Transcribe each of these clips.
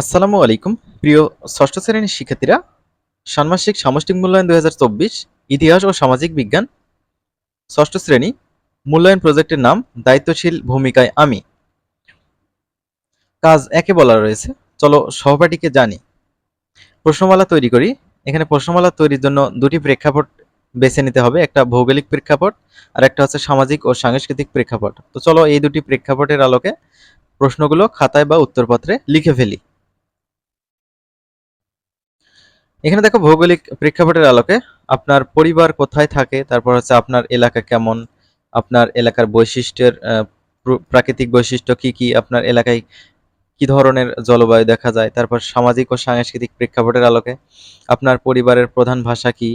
আসসালামু আলাইকুম। প্রিয় ষষ্ঠ শ্রেণির শিক্ষার্থীরা, ষান্মাসিক সামষ্টিক মূল্যায়ন দুই হাজার চব্বিশ, ইতিহাস ও সামাজিক বিজ্ঞান ষষ্ঠ শ্রেণি মূল্যায়ন প্রজেক্টের নাম দায়িত্বশীল ভূমিকায় আমি। কাজ একে বলা রয়েছে। চলো সহপাঠীকে জানি। প্রশ্নমালা তৈরি করি। এখানে প্রশ্নমালা তৈরির জন্য দুটি প্রেক্ষাপট বেছে নিতে হবে। একটা ভৌগোলিক প্রেক্ষাপট আর একটা হচ্ছে সামাজিক ও সাংস্কৃতিক প্রেক্ষাপট। তো চলো এই দুটি প্রেক্ষাপটের আলোকে প্রশ্নগুলো খাতায় বা উত্তরপত্রে লিখে ফেলি। এখানে দেখো ভৌগোলিক প্রেক্ষাপটের আলোকে আপনার পরিবার কোথায় থাকে, তারপর হচ্ছে আপনার এলাকা কেমন, আপনার এলাকার বৈশিষ্ট্যের প্রাকৃতিক বৈশিষ্ট্য কি কি, আপনার এলাকায় কি ধরনের জলবায়ু দেখা যায়, তারপর সামাজিক ও সাংস্কৃতিক প্রেক্ষাপটের আলোকে আপনার পরিবারের প্রধান ভাষা কি,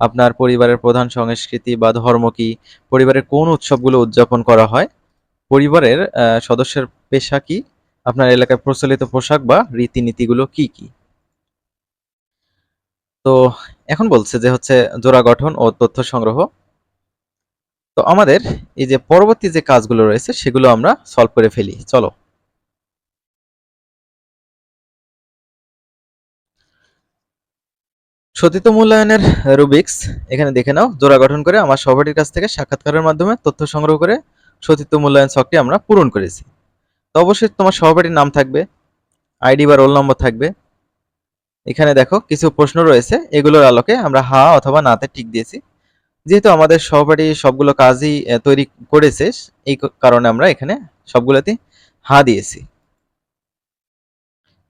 আপনার পরিবারের প্রধান সংস্কৃতি বা ধর্ম কি, পরিবারের কোন উৎসবগুলো উদযাপন করা হয়, পরিবারের সদস্যের পেশা কি, আপনার এলাকায় প্রচলিত পোশাক বা রীতিনীতিগুলো কি কি। তো এখন বলছে যে হচ্ছে জোড়া গঠন ও তথ্য সংগ্রহ। তো আমাদের এই যে পরবর্তী যে কাজগুলো রয়েছে, সেগুলো আমরা সলভ করে ফেলি। চলো। সতীত মূল্যায়নের রুবিক্স, এখানে দেখে নাও। জোড়া গঠন করে আমার সহপাঠীর কাছ থেকে সাক্ষাৎকারের মাধ্যমে তথ্য সংগ্রহ করে সতীত্ব মূল্যায়ন ছকটি আমরা পূরণ করেছি। তো অবশ্যই তোমার সহপাঠীর নাম থাকবে, আইডি বা রোল নম্বর থাকবে। এখানে দেখো কিছু প্রশ্ন রয়েছে। এগুলোর আলোকে আমরা হা অথবা নাতে টিক দিয়েছি। যেহেতু আমাদের সহপাঠী সবগুলো কাজই তৈরি করেছে, এই কারণে আমরা এখানে সবগুলোতে হা দিয়েছি।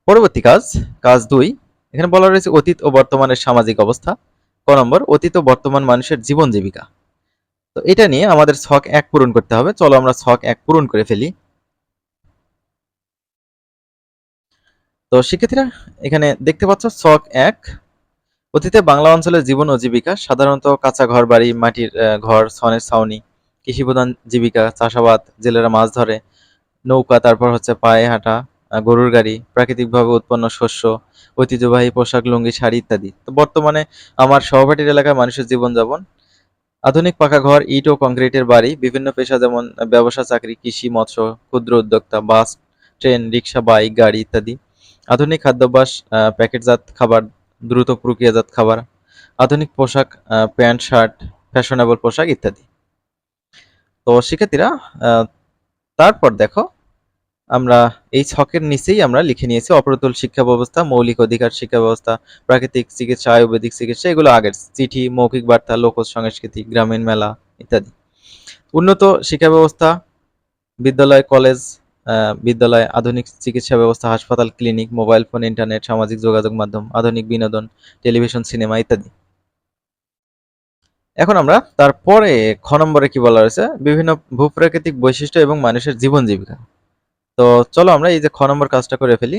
পরবর্তী কাজ কাজ দুই। এখানে বলা রয়েছে অতীত ও বর্তমানের সামাজিক অবস্থা। ক নম্বর, অতীত ও বর্তমান মানুষের জীবন জীবিকা। তো এটা নিয়ে আমাদের ছক এক পূরণ করতে হবে। চলো আমরা ছক এক পূরণ করে ফেলি। তো শিক্ষার্থীরা, এখানে দেখতে পাচ্ছ ছক এক। অতীতে বাংলা অঞ্চলের জীবন ও জীবিকা, সাধারণত কাঁচা ঘর বাড়ি, মাটির ঘর, সনের ছাউনি কৃষিপ্রধান জীবিকা, চাষাবাদ, জেলেরা মাছ ধরে, নৌকা, তারপর হচ্ছে পায়ে হাঁটা গরুর গাড়ি, প্রাকৃতিকভাবে উৎপন্ন শস্য, ঐতিহ্যবাহী পোশাক, লুঙ্গি, শাড়ি ইত্যাদি। তো বর্তমানে আমার সহপাঠীর এলাকায় মানুষের জীবনযাপন, আধুনিক পাকা ঘর, ইট ও কংক্রিটের বাড়ি, বিভিন্ন পেশা যেমন ব্যবসা, চাকরি, কৃষি, মৎস্য, ক্ষুদ্র উদ্যোক্তা, বাস, ট্রেন, রিক্সা, বাইক, গাড়ি ইত্যাদি। আধুনিক খাদ্যাভ্যাস প্যাকেটজাত খাবার, দ্রুত প্রক্রিয়াজাত খাবার, আধুনিক পোশাক প্যান্ট, শার্ট, ফ্যাশনেবল পোশাক ইত্যাদি। তো শিক্ষার্থীরা তারপর দেখো, আমরা এই ছকের নিচেই আমরা লিখে নিয়েছি অপ্রতুল শিক্ষা ব্যবস্থা, মৌলিক অধিকার শিক্ষা ব্যবস্থা, প্রাকৃতিক চিকিৎসা, আয়ুর্বেদিক চিকিৎসা, এগুলো আগের চিঠি, মৌখিক বার্তা লোক সংস্কৃতি, গ্রামীণ মেলা ইত্যাদি। উন্নত শিক্ষা ব্যবস্থা, বিদ্যালয়, কলেজ বিদ্যালয়, আধুনিক চিকিৎসা ব্যবস্থা, হাসপাতাল, ক্লিনিক, মোবাইল ফোন, ইন্টারনেট, সামাজিক যোগাযোগ মাধ্যম, আধুনিক বিনোদন, টেলিভিশন, সিনেমা ইত্যাদি। এখন আমরা তারপরে খ নম্বরে কি বলা রয়েছে বিভিন্ন ভূপ্রাকৃতিক বৈশিষ্ট্য এবং মানুষের জীবন জীবিকা। তো চলো আমরা এই যে খ নম্বর কাজটা করে ফেলি।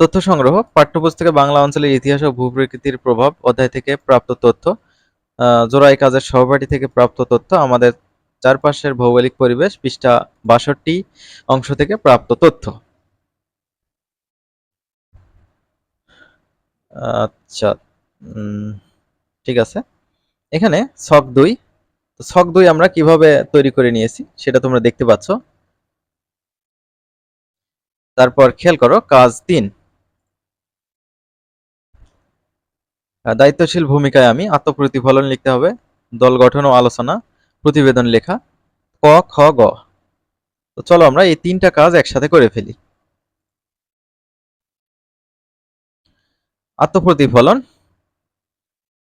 তথ্য সংগ্রহ, পাঠ্যপুস্তকে বাংলা অঞ্চলের ইতিহাস ও ভূপ্রকৃতির প্রভাব অধ্যায় থেকে প্রাপ্ত তথ্য জোড়াই কাজের সহপাঠী থেকে প্রাপ্ত তথ্য, আমাদের চারপাশের ভৌগোলিক পরিবেশ পৃষ্ঠা বাষট্টি অংশ থেকে প্রাপ্ত তথ্য। আচ্ছা ঠিক আছে। এখানে ছক দুই। ছক দুই আমরা কীভাবে তৈরি করে নিয়েছি সেটা তোমরা দেখতে পাচ্ছ। তারপর খেয়াল করো, কাজ তিন। দায়িত্বশীল ভূমিকায় আমি আত্মপ্রতিফলন লিখতে হবে, দল গঠন ও আলোচনা। প্রতিবেদন লেখা ক, খ, গ। তো চলো আমরা এই তিনটা কাজ একসাথে করে ফেলি। আত্মপ্রতিফলন,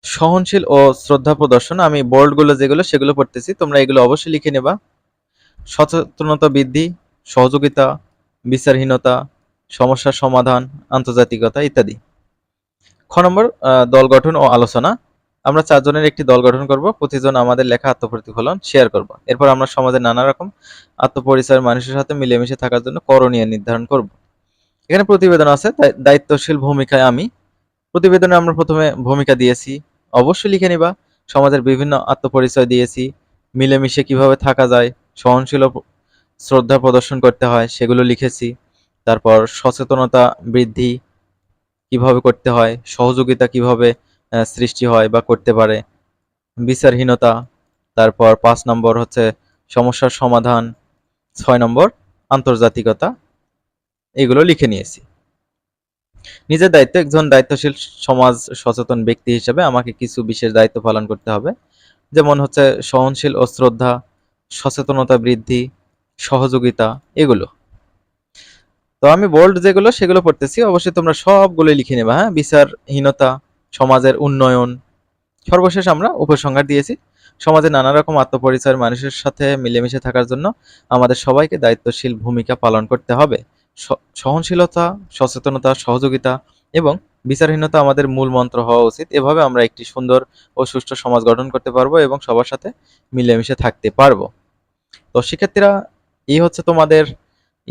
সহনশীল ও শ্রদ্ধা প্রদর্শন। আমি বোর্ডগুলো যেগুলো, সেগুলো পড়তেছি। তোমরা এগুলো অবশ্যই লিখে নেবা। সচেতনতা বৃদ্ধি, সহযোগিতা, বিচারহীনতা, সমস্যার সমাধান, আন্তর্জাতিকতা ইত্যাদি। খ নম্বর দল গঠন ও আলোচনা। আমরা চারজনের একটি দল গঠন করব, প্রতিজন আমাদের লেখা আত্মপ্রতিফলন শেয়ার করব। এরপর আমরা সমাজের নানা রকম আত্মপরিচয়ের মানুষের সাথে মিলেমিশে থাকার জন্য করণীয় নির্ধারণ করব। এখানে প্রতিবেদন আছে দায়িত্বশীল ভূমিকায় আমি। প্রতিবেদনে আমরা প্রথমে ভূমিকা দিয়েছি অবশ্যই লিখে নিবা, সমাজের বিভিন্ন আত্মপরিচয় দিয়েছি, মিলেমিশে কীভাবে থাকা যায়, সহনশীল শ্রদ্ধা প্রদর্শন করতে হয়, সেগুলো লিখেছি। তারপর সচেতনতা বৃদ্ধি কীভাবে করতে হয়, সহযোগিতা কীভাবে সৃষ্টি হয় বা করতে পারে। বিচারহীনতা, তারপর পাঁচ নম্বর হচ্ছে সমস্যার সমাধান, ছয় নম্বর আন্তর্জাতিকতা। এগুলো লিখে নিয়েছি। নিজের দায়িত্ব, একজন দায়িত্বশীল সমাজ সচেতন ব্যক্তি হিসেবে আমাকে কিছু বিশেষ দায়িত্ব পালন করতে হবে। যেমন হচ্ছে সহনশীল ও শ্রদ্ধা, সচেতনতা বৃদ্ধি, সহযোগিতা, এগুলো। তো আমি বোল্ড যেগুলো, সেগুলো পড়তেছি। অবশ্যই তোমরা সবগুলোই লিখে নেবা হ্যাঁ? বিচারহীনতা সমাজের উন্নয়ন। সর্বশেষ আমরা উপসংহার দিয়েছি। সমাজে নানা রকম আত্মপরিচয়ের মানুষের সাথে মিলেমিশে থাকার জন্য আমাদের সবাইকে দায়িত্বশীল ভূমিকা পালন করতে হবে। সহনশীলতা, সচেতনতা, সহযোগিতা এবং বিচারহীনতা আমাদের মূল মন্ত্র হওয়া উচিত। এভাবে আমরা একটি সুন্দর ও সুষ্ঠু সমাজ গঠন করতে পারব এবং সবার সাথে মিলেমিশে থাকতে পারব। তো শিক্ষার্থীরা এই হচ্ছে তোমাদের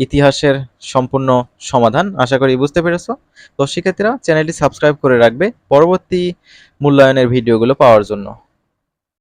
ইতিহাসের সম্পূর্ণ সমাধান। আশা করি বুঝতে পেরেছ। তো শিক্ষার্থীরা চ্যানেলটি সাবস্ক্রাইব করে রাখবে পরবর্তী মূল্যায়নের ভিডিওগুলো পাওয়ার জন্য।